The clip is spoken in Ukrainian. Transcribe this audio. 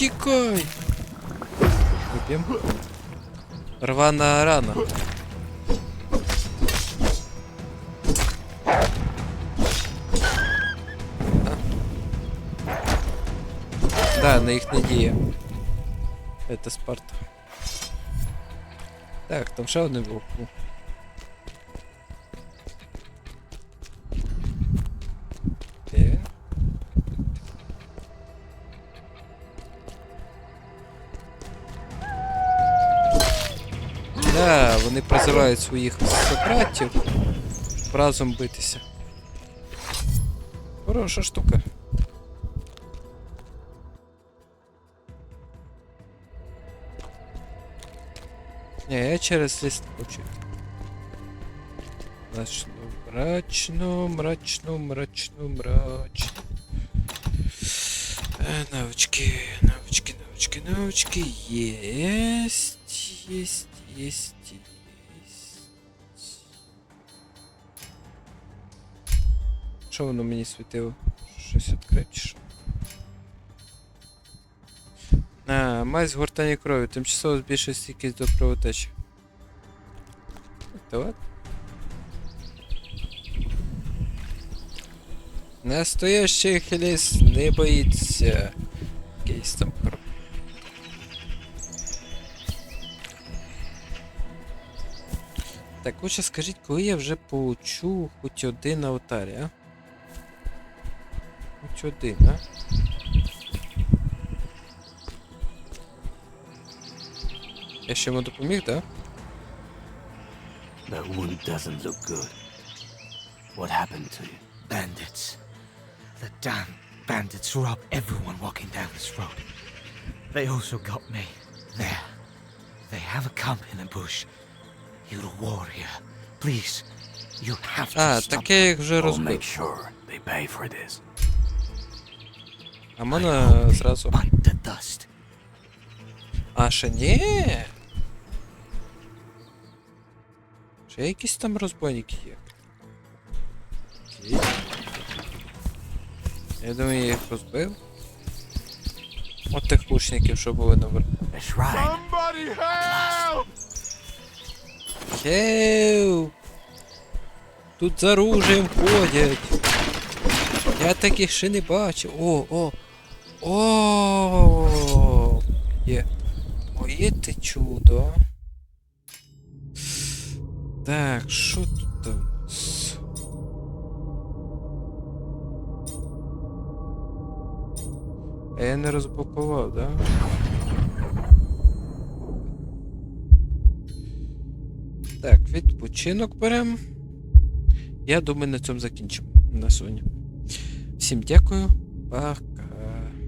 Тікай! Вип'єм. Рвана рана. А. Да, на їх не діє. Это Спарта. Так, там ще один був. Да, вони призивають своїх собратів разом битися. Хороша штука. Ні, я через ліс не хочу. йти. Мрачно, мрачно, мрачно, мрачно, мрачно. Е, Навички, навички, навички, навички. Єсть, єсть, Єсть, єсть. Що воно мені світило? Щось що? А, мазь гортані крові. Тимчасово збільшує стійкість до кровотечі. Настоящий хеліс не боїться. Якийсь там Так, лучше скажіть, коли я вже получу хоч один алтарь, а? Хоч один, а? Я ще йому допоміг, да? That wound doesn't look good. What happened to you? Bandits. The damn bandits rob everyone walking down this road. They also got me. There. They have a camp in the bush. А, stop. так я їх вже розбив. А можна зразу. А, ще ні. Ще якісь там розбойники є. Окей. Я думаю, я їх розбив. От тих лучників, що були наверху. A shrine. Хеу! Тут за оружием ходять. Я таких ще не бачив. О, о! О! Є. Моє ти чудо. Так, що тут нас? А я не розблокував, да? Так, відпочинок беремо. Я думаю, на цьому закінчимо на сьогодні. Всім дякую. Пока.